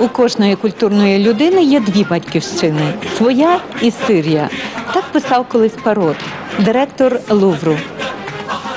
У кожної культурної людини є дві батьківщини своя і Сирія. Так писав колись Парот, директор Лувру.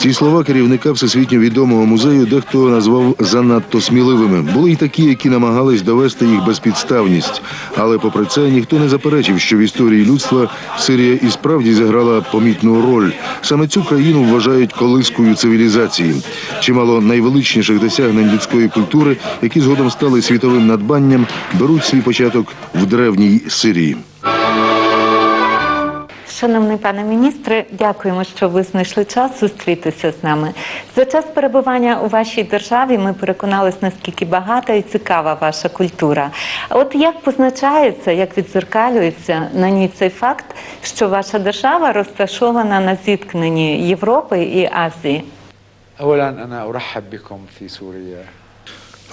Ці слова керівника всесвітньо відомого музею дехто назвав занадто сміливими. Були й такі, які намагались довести їх безпідставність. Але попри це ніхто не заперечив, що в історії людства Сирія і справді зіграла помітну роль. Саме цю країну вважають колискою цивілізації. Чимало найвеличніших досягнень людської культури, які згодом стали світовим надбанням, беруть свій початок в древній Сирії. Шановний пане міністре, дякуємо, що ви знайшли час зустрітися з нами. За час перебування у вашій державі ми переконалися, наскільки багата і цікава ваша культура. А от як позначається, як відзеркалюється на ній цей факт, що ваша держава розташована на зіткненні Європи і Азії? اولا انا ارحب بكم في سوريا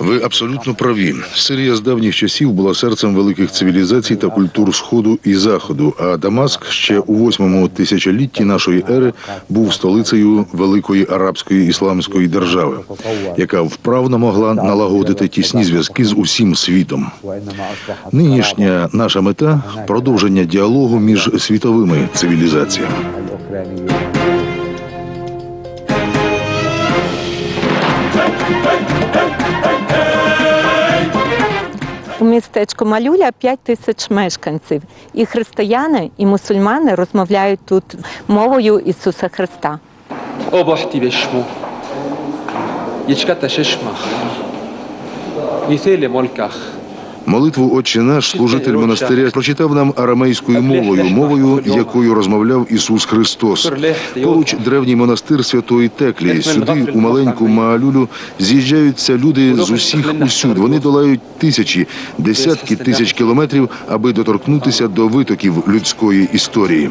ви абсолютно праві. Сирія з давніх часів була серцем великих цивілізацій та культур сходу і заходу. А Дамаск ще у восьмому тисячолітті нашої ери був столицею великої арабської ісламської держави, яка вправно могла налагодити тісні зв'язки з усім світом. Нинішня наша мета продовження діалогу між світовими цивілізаціями. Містечку Малюля 5 тисяч мешканців, і християни, і мусульмани розмовляють тут мовою Ісуса Христа. Молитву Отче наш служитель монастиря прочитав нам арамейською мовою, мовою, якою розмовляв Ісус Христос. Поруч древній монастир святої Теклії. Сюди, у маленьку Маалюлю, з'їжджаються люди з усіх усюд. Вони долають тисячі, десятки тисяч кілометрів, аби доторкнутися до витоків людської історії.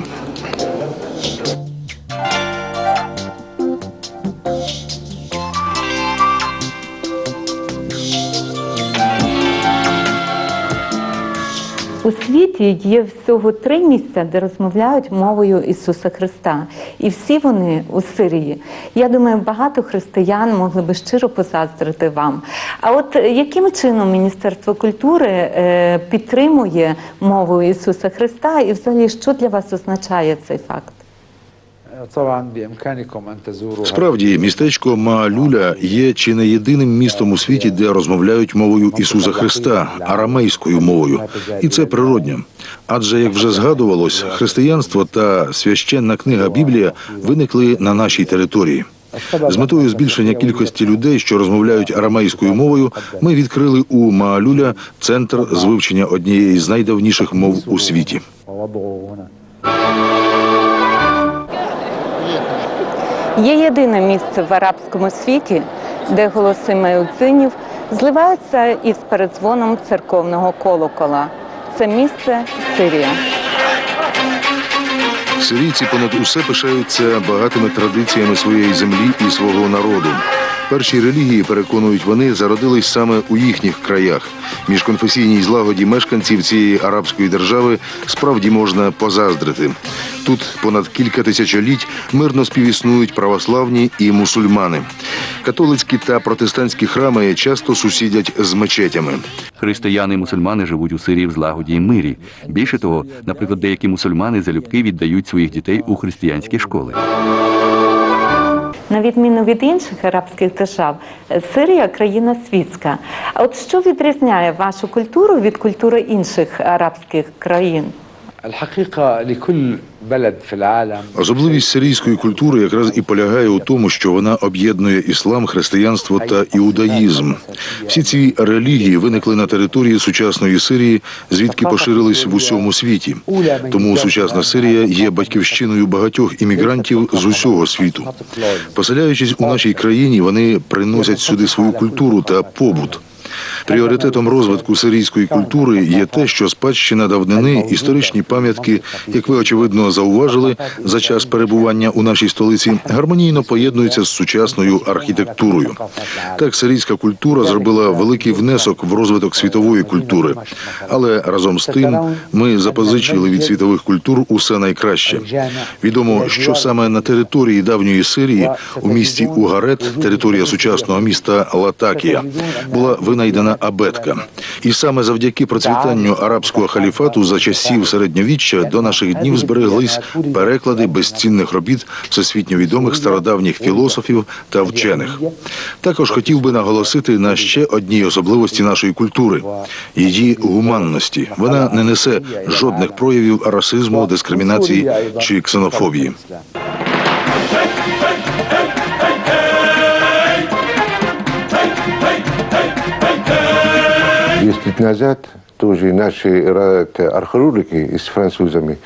У світі є всього три місця, де розмовляють мовою Ісуса Христа, і всі вони у Сирії. Я думаю, багато християн могли би щиро позаздрити вам. А от е, яким чином Міністерство культури е, підтримує мову Ісуса Христа, і взагалі що для вас означає цей факт? Справді, містечко Маалюля є чи не єдиним містом у світі, де розмовляють мовою Ісуса Христа, арамейською мовою, і це природньо. Адже, як вже згадувалось, християнство та священна книга Біблія виникли на нашій території. З метою збільшення кількості людей, що розмовляють арамейською мовою, ми відкрили у Маалюля центр з вивчення однієї з найдавніших мов у світі. Є єдине місце в арабському світі, де голоси меюдзинів зливаються із передзвоном церковного колокола. Це місце Сирія. Сирійці понад усе пишаються багатими традиціями своєї землі і свого народу. Перші релігії, переконують вони, зародились саме у їхніх краях. Міжконфесійній злагоді мешканців цієї арабської держави справді можна позаздрити. Тут понад кілька тисячоліть мирно співіснують православні і мусульмани. Католицькі та протестантські храми часто сусідять з мечетями. Християни і мусульмани живуть у Сирії в злагоді і мирі. Більше того, наприклад, деякі мусульмани залюбки віддають своїх дітей у християнські школи. На відміну від інших арабських держав, Сирія країна світська. А от що відрізняє вашу культуру від культури інших арабських країн? Особливість сирійської культури якраз і полягає у тому, що вона об'єднує іслам, християнство та іудаїзм. Всі ці релігії виникли на території сучасної Сирії, звідки поширились в усьому світі. Тому сучасна Сирія є батьківщиною багатьох іммігрантів з усього світу. Поселяючись у нашій країні, вони приносять сюди свою культуру та побут. Пріоритетом розвитку сирійської культури є те, що спадщина давнини, історичні пам'ятки, як ви очевидно зауважили, за час перебування у нашій столиці гармонійно поєднуються з сучасною архітектурою. Так, сирійська культура зробила великий внесок в розвиток світової культури, але разом з тим ми запозичили від світових культур усе найкраще. Відомо, що саме на території давньої Сирії, у місті Угарет, територія сучасного міста Латакія, була винайдена абетка. І саме завдяки процвітанню арабського халіфату за часів середньовіччя до наших днів збереглись переклади безцінних робіт всесвітньо відомих стародавніх філософів та вчених. Також хотів би наголосити на ще одній особливості нашої культури її гуманності. Вона не несе жодних проявів расизму, дискримінації чи ксенофобії. Десять лет назад тоже наши археологи с французами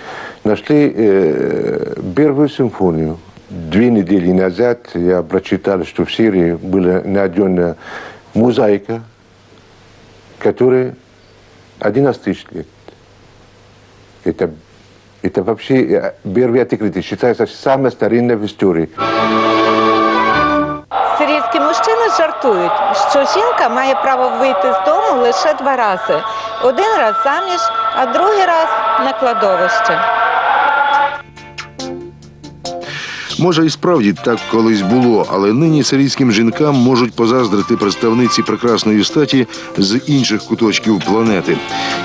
нашли э, первую симфонию. Две недели назад я прочитал, что в Сирии была найдена мозаика, которая 11 тысяч лет. Это, это вообще э, первое открытие. Считается самое старинное в истории. Жартують, що жінка має право вийти з дому лише два рази: один раз заміж, а другий раз на кладовище. Може, і справді так колись було, але нині сирійським жінкам можуть позаздрити представниці прекрасної статі з інших куточків планети.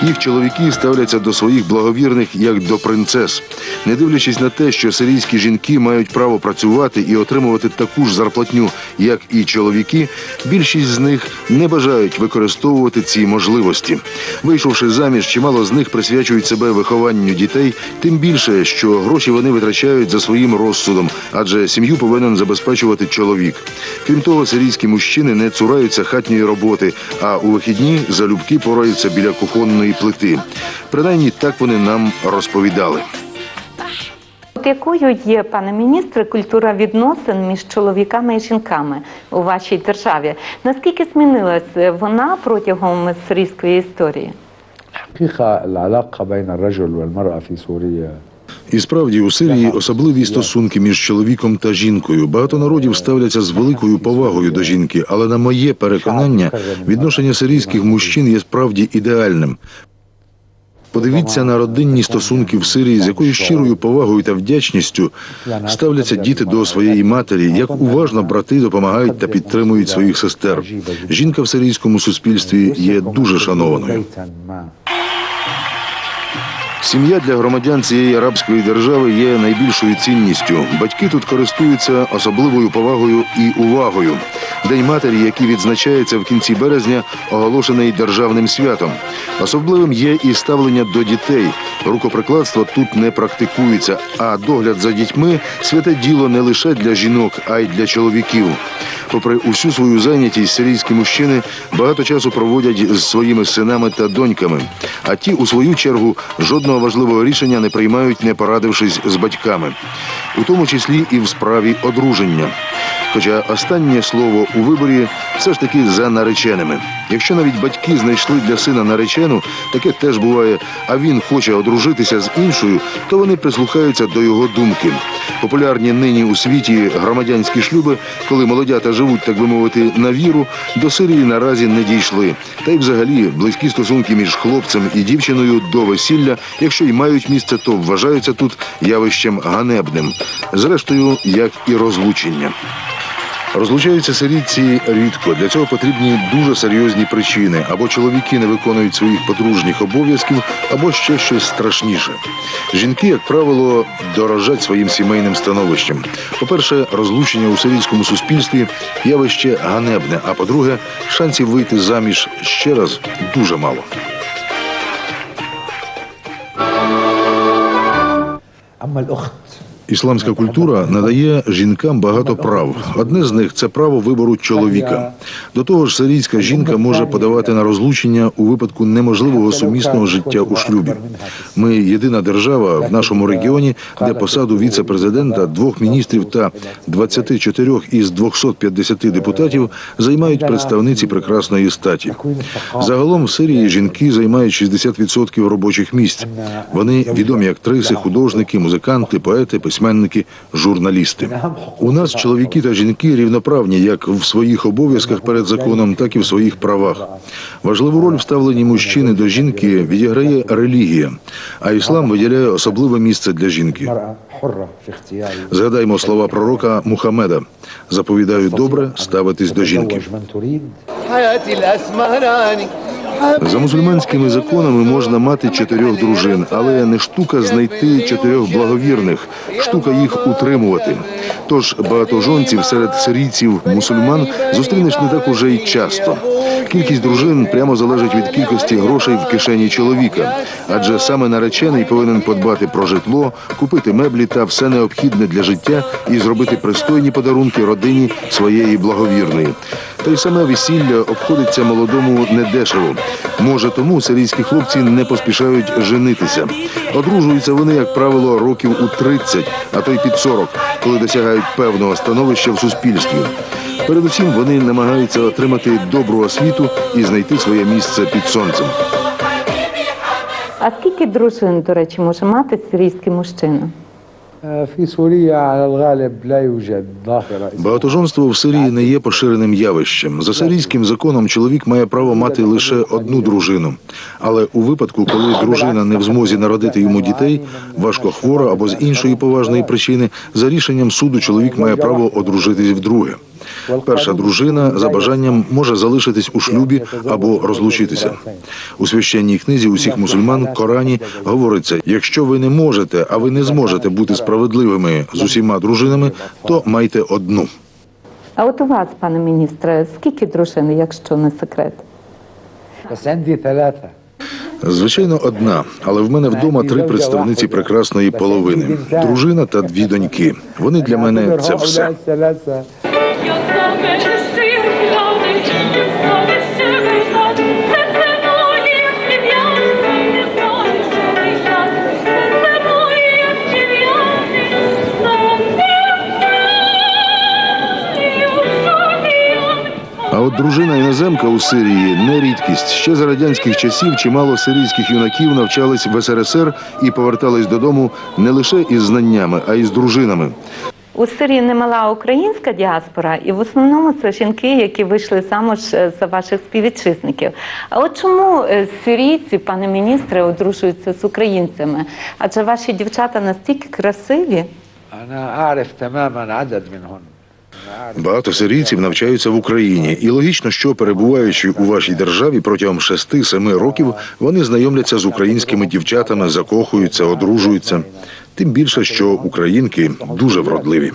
Їх чоловіки ставляться до своїх благовірних як до принцес, не дивлячись на те, що сирійські жінки мають право працювати і отримувати таку ж зарплатню, як і чоловіки. Більшість з них не бажають використовувати ці можливості. Вийшовши заміж, чимало з них присвячують себе вихованню дітей, тим більше, що гроші вони витрачають за своїм розсудом, адже сім'ю повинен забезпечувати чоловік. Крім того, сирійські мужчини не цураються хатньої роботи, а у вихідні залюбки пораються біля кухонної плити. Принаймні так вони нам розповідали. От якою є, пане міністре, культура відносин між чоловіками і жінками у вашій державі? Наскільки змінилася вона протягом сирійської історії? الحقيقة العلاقة بين الرجل والمرأة في سوريا і справді у Сирії особливі стосунки між чоловіком та жінкою. Багато народів ставляться з великою повагою до жінки, але на моє переконання, відношення сирійських мужчин є справді ідеальним. Подивіться на родинні стосунки в Сирії, з якою щирою повагою та вдячністю ставляться діти до своєї матері, як уважно брати допомагають та підтримують своїх сестер. Жінка в сирійському суспільстві є дуже шанованою. Сім'я для громадян цієї арабської держави є найбільшою цінністю. Батьки тут користуються особливою повагою і увагою. День матері, який відзначається в кінці березня, оголошений державним святом. Особливим є і ставлення до дітей. Рукоприкладство тут не практикується, а догляд за дітьми святе діло не лише для жінок, а й для чоловіків. Попри усю свою зайнятість, сирійські мужчини багато часу проводять з своїми синами та доньками. А ті, у свою чергу, жодного важливого рішення не приймають, не порадившись з батьками, у тому числі і в справі одруження. Хоча останнє слово у виборі все ж таки за нареченими. Якщо навіть батьки знайшли для сина наречену, таке теж буває, а він хоче одружитися з іншою, то вони прислухаються до його думки. Популярні нині у світі громадянські шлюби, коли молодята живуть, так би мовити, на віру, до Сирії наразі не дійшли. Та й взагалі близькі стосунки між хлопцем і дівчиною до весілля, якщо й мають місце, то вважаються тут явищем ганебним. Зрештою, як і розлучення. Розлучаються сирійці рідко. Для цього потрібні дуже серйозні причини. Або чоловіки не виконують своїх подружніх обов'язків, або ще щось страшніше. Жінки, як правило, дорожать своїм сімейним становищем. По-перше, розлучення у сирійському суспільстві явище ганебне. А по-друге, шансів вийти заміж ще раз дуже мало. أما الأخت Ісламська культура надає жінкам багато прав. Одне з них це право вибору чоловіка. До того ж, сирійська жінка може подавати на розлучення у випадку неможливого сумісного життя у шлюбі. Ми єдина держава в нашому регіоні, де посаду віце-президента, двох міністрів та 24 із 250 депутатів займають представниці прекрасної статі. Загалом в Сирії жінки займають 60% робочих місць. Вони відомі актриси, художники, музиканти, поети, письменники, журналісти. У нас чоловіки та жінки рівноправні як в своїх обов'язках перед законом, так і в своїх правах. Важливу роль в ставленні мужчини до жінки відіграє релігія, а іслам виділяє особливе місце для жінки. Згадаймо слова пророка Мухаммеда. Заповідаю добре ставитись до жінки. За мусульманськими законами можна мати чотирьох дружин, але не штука знайти чотирьох благовірних, штука їх утримувати. Тож багатожонців серед сирійців мусульман зустрінеш не так уже й часто. Кількість дружин прямо залежить від кількості грошей в кишені чоловіка, адже саме наречений повинен подбати про житло, купити меблі та все необхідне для життя і зробити пристойні подарунки родині своєї благовірної. Та й саме весілля обходиться молодому недешево. Може, тому сирійські хлопці не поспішають женитися. Одружуються вони, як правило, років у 30, а то й під 40, коли досягають певного становища в суспільстві. Передусім вони намагаються отримати добру освіту і знайти своє місце під сонцем. А скільки дружин, до речі, може мати сирійський мужчина? Багатожонство в Сирії не є поширеним явищем. За сирійським законом чоловік має право мати лише одну дружину. Але у випадку, коли дружина не в змозі народити йому дітей, важко хвора або з іншої поважної причини, за рішенням суду чоловік має право одружитись вдруге. Перша дружина за бажанням може залишитись у шлюбі або розлучитися. У священній книзі усіх мусульман Корані говориться: якщо ви не можете, а ви не зможете бути справедливими з усіма дружинами, то майте одну. А от у вас, пане міністре, скільки дружин, якщо не секрет? Звичайно, одна, але в мене вдома три представниці прекрасної половини: дружина та дві доньки. Вони для мене це все. Дружина іноземка у Сирії не рідкість. Ще за радянських часів чимало сирійських юнаків навчались в СРСР і повертались додому не лише із знаннями, а й з дружинами. У Сирії немала українська діаспора, і в основному це жінки, які вийшли замуж е, за ваших співвітчизників. А от чому е, сирійці, пане міністре, одружуються з українцями? Адже ваші дівчата настільки красиві. Багато сирійців навчаються в Україні, і логічно, що перебуваючи у вашій державі протягом 6-7 років, вони знайомляться з українськими дівчатами, закохуються, одружуються. Тим більше, що українки дуже вродливі.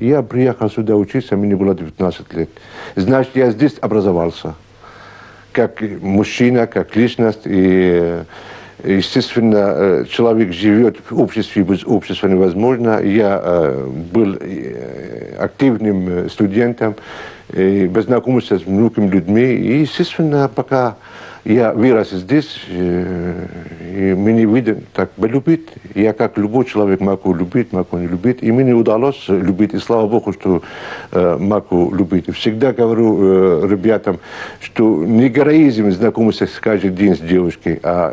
Я приехал сюда учиться, мне было 19 лет. Значит, я здесь образовался. Как мужчина, как личность. И, э, естественно, э, человек живет в обществе, без общества невозможно. Я э, был э, активным э, студентом, э, познакомился с многими людьми. И, естественно, пока я вырос здесь, э, и мне видно так полюбить. Я как любой человек могу любить, могу не любить. И мне удалось любить, и слава Богу, что э, могу любить. И всегда говорю э, ребятам, что не героизм знакомиться каждый день с девушкой, а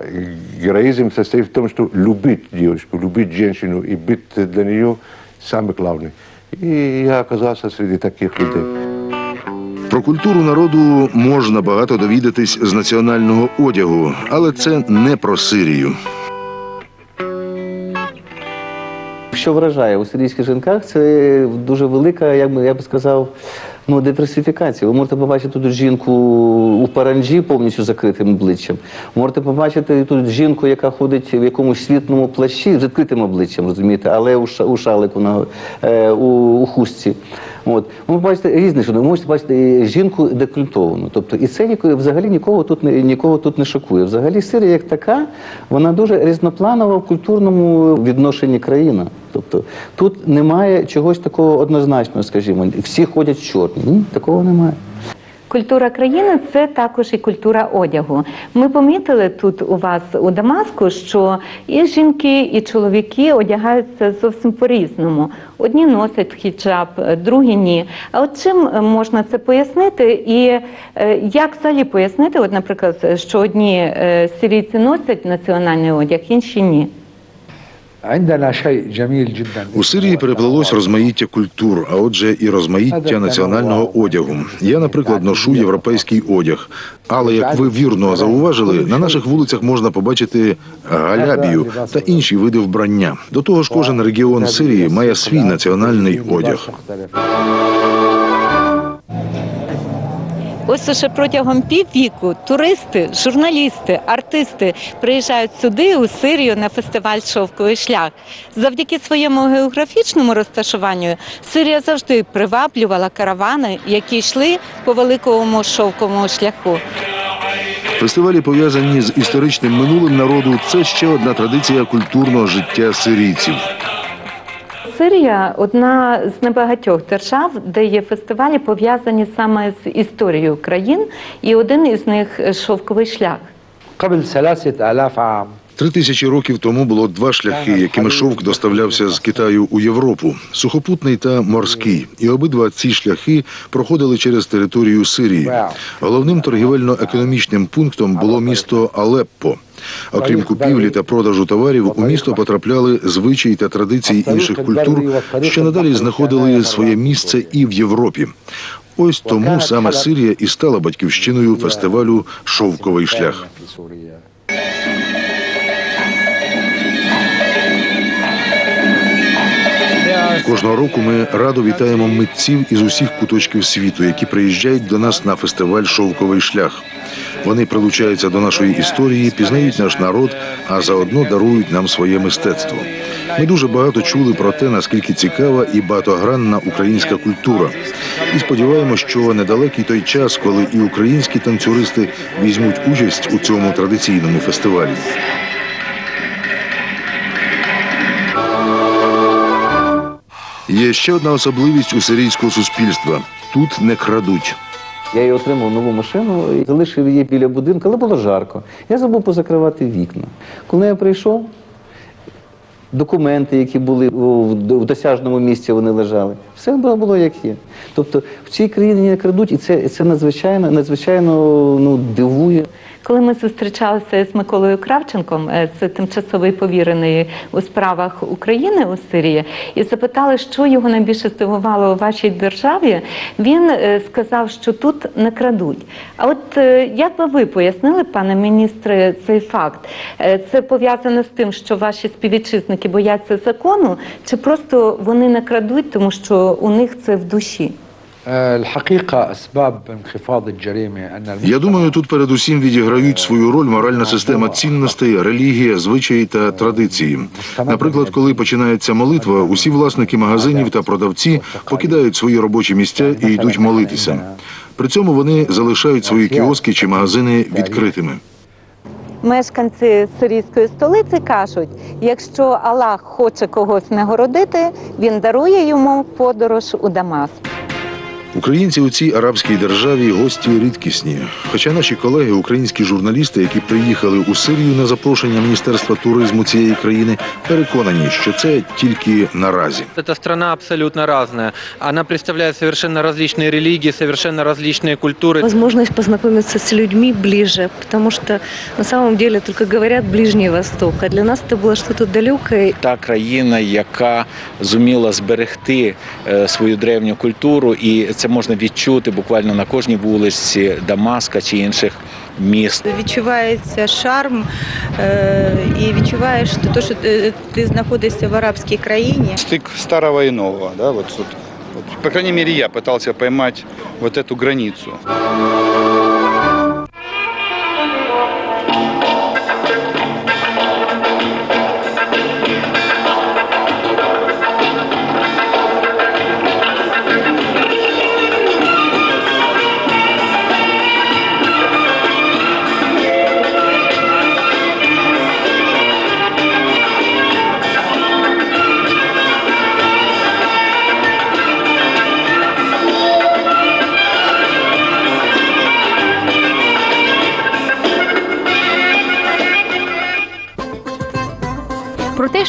героизм состоит в том, что любить девушку, любить женщину и быть для нее самый главный. И я оказался среди таких людей. Про культуру народу можна багато довідатись з національного одягу, але це не про Сирію. Що вражає у сирійських жінках, це дуже велика, як би я б сказав, ну, диверсифікація. Ви можете побачити тут жінку у паранджі повністю закритим обличчям. Можете побачити тут жінку, яка ходить в якомусь світлому плащі з відкритим обличчям, розумієте, але у, ша- шалику на, е, у, у хустці. От. Ви бачите різне, що Ви можете бачити жінку декультовану. Тобто, і це ніколи взагалі нікого тут не нікого тут не шокує. Взагалі Сирія як така, вона дуже різнопланова в культурному відношенні країна. Тобто тут немає чогось такого однозначного, скажімо, всі ходять чорні. Ні, такого немає. Культура країни це також і культура одягу. Ми помітили тут у вас у Дамаску, що і жінки, і чоловіки одягаються зовсім по-різному. Одні носять хіджаб, другі ні. А от чим можна це пояснити? І е, як взагалі пояснити, от, наприклад, що одні е, сирійці носять національний одяг, інші ні? У Сирії переплелось розмаїття культур, а отже, і розмаїття національного одягу. Я, наприклад, ношу європейський одяг. Але як ви вірно зауважили, на наших вулицях можна побачити галябію та інші види вбрання. До того ж, кожен регіон Сирії має свій національний одяг. Ось уже протягом піввіку туристи, журналісти, артисти приїжджають сюди, у Сирію, на фестиваль Шовковий шлях. Завдяки своєму географічному розташуванню Сирія завжди приваблювала каравани, які йшли по великому шовковому шляху. Фестивалі пов'язані з історичним минулим народу. Це ще одна традиція культурного життя сирійців. Сирія одна з небагатьох держав, де є фестивалі пов'язані саме з історією країн, і один із них шовковий шлях. قبل ثلاثة آلاف عام Три тисячі років тому було два шляхи, якими шовк доставлявся з Китаю у Європу: сухопутний та морський. І обидва ці шляхи проходили через територію Сирії. Головним торгівельно-економічним пунктом було місто Алеппо. Окрім купівлі та продажу товарів, у місто потрапляли звичаї та традиції інших культур, що надалі знаходили своє місце і в Європі. Ось тому саме Сирія і стала батьківщиною фестивалю Шовковий шлях. Кожного року ми радо вітаємо митців із усіх куточків світу, які приїжджають до нас на фестиваль Шовковий шлях. Вони прилучаються до нашої історії, пізнають наш народ, а заодно дарують нам своє мистецтво. Ми дуже багато чули про те, наскільки цікава і багатогранна українська культура. І сподіваємося, що недалекий той час, коли і українські танцюристи візьмуть участь у цьому традиційному фестивалі. Є ще одна особливість у сирійського суспільства: тут не крадуть. Я її отримав нову машину і залишив її біля будинку, але було жарко. Я забув позакривати вікна. Коли я прийшов, документи, які були в досяжному місці, вони лежали. Все було, як є. Тобто в цій країні не крадуть, і це, це надзвичайно, надзвичайно ну, дивує. Коли ми зустрічалися з Миколою Кравченком, е, це тимчасовий повірений у справах України у Сирії, і запитали, що його найбільше здивувало у вашій державі, він е, сказав, що тут не крадуть. А от е, як би ви пояснили, пане міністре, цей факт? Це пов'язано з тим, що ваші співвітчизники бояться закону, чи просто вони не крадуть, тому що у них це в душі. Я думаю, тут передусім відіграють свою роль моральна система цінностей, релігія, звичаї та традиції. Наприклад, коли починається молитва, усі власники магазинів та продавці покидають свої робочі місця і йдуть молитися. При цьому вони залишають свої кіоски чи магазини відкритими. Мешканці сирійської столиці кажуть, якщо Аллах хоче когось нагородити, він дарує йому подорож у Дамаск. Українці у цій арабській державі гості рідкісні. Хоча наші колеги, українські журналісти, які приїхали у Сирію на запрошення Міністерства туризму цієї країни, переконані, що це тільки наразі. Эта страна абсолютно разная. Она представляет совершенно различные религии, совершенно различные культуры. возможность познакомиться с людьми ближе, потому что на самом деле только говорят Ближний Восток, а для нас это было что-то далекое. та країна, яка зуміла зберегти е, свою древню культуру, і це можна відчути буквально на кожній вулиці Дамаска чи інших міст. Відчувається шарм е, і відчуваєш що то, що ти, ти знаходишся в арабській країні. стык старого и нового, да, вот, вот, вот. По крайней мере, я пытался поймать вот эту границу.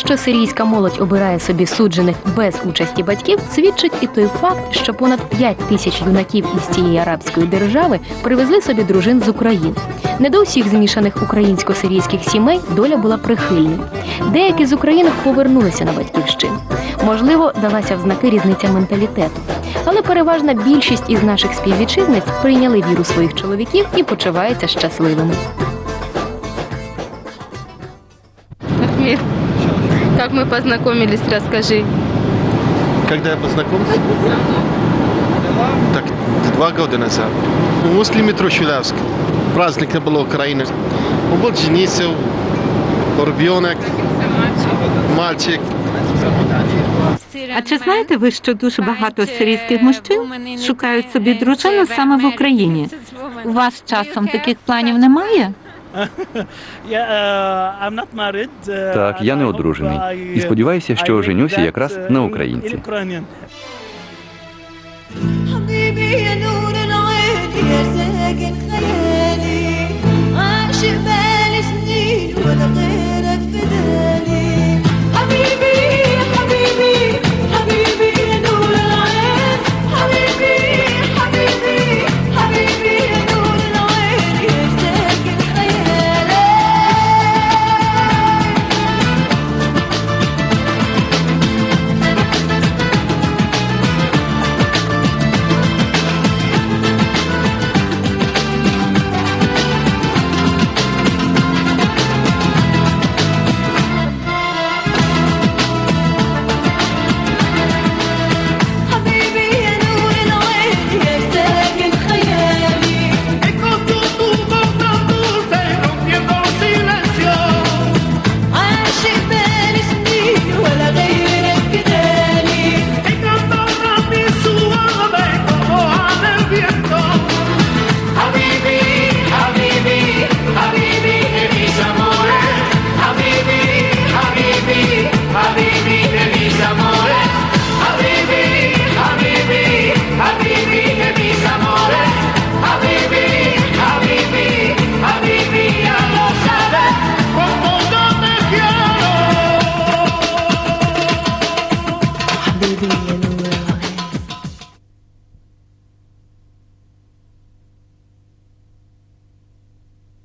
Що сирійська молодь обирає собі суджених без участі батьків, свідчить і той факт, що понад 5 тисяч юнаків із цієї арабської держави привезли собі дружин з України. Не до усіх змішаних українсько-сирійських сімей доля була прихильною. Деякі з українок повернулися на батьківщину. Можливо, далася в знаки різниця менталітету. Але переважна більшість із наших співвітчизниць прийняли віру своїх чоловіків і почуваються щасливими. как мы познакомились, расскажи. Когда я познакомился? Так, два года назад. Возле метро Шулявск. Праздник не было Украины. Он был женился, ребенок, мальчик. А чи знаєте ви, що дуже багато сирійських мужчин шукають собі дружину саме в Україні? У вас часом таких планів немає? Так, я не одружений. І сподіваюся, що женюся якраз на українці. ساكن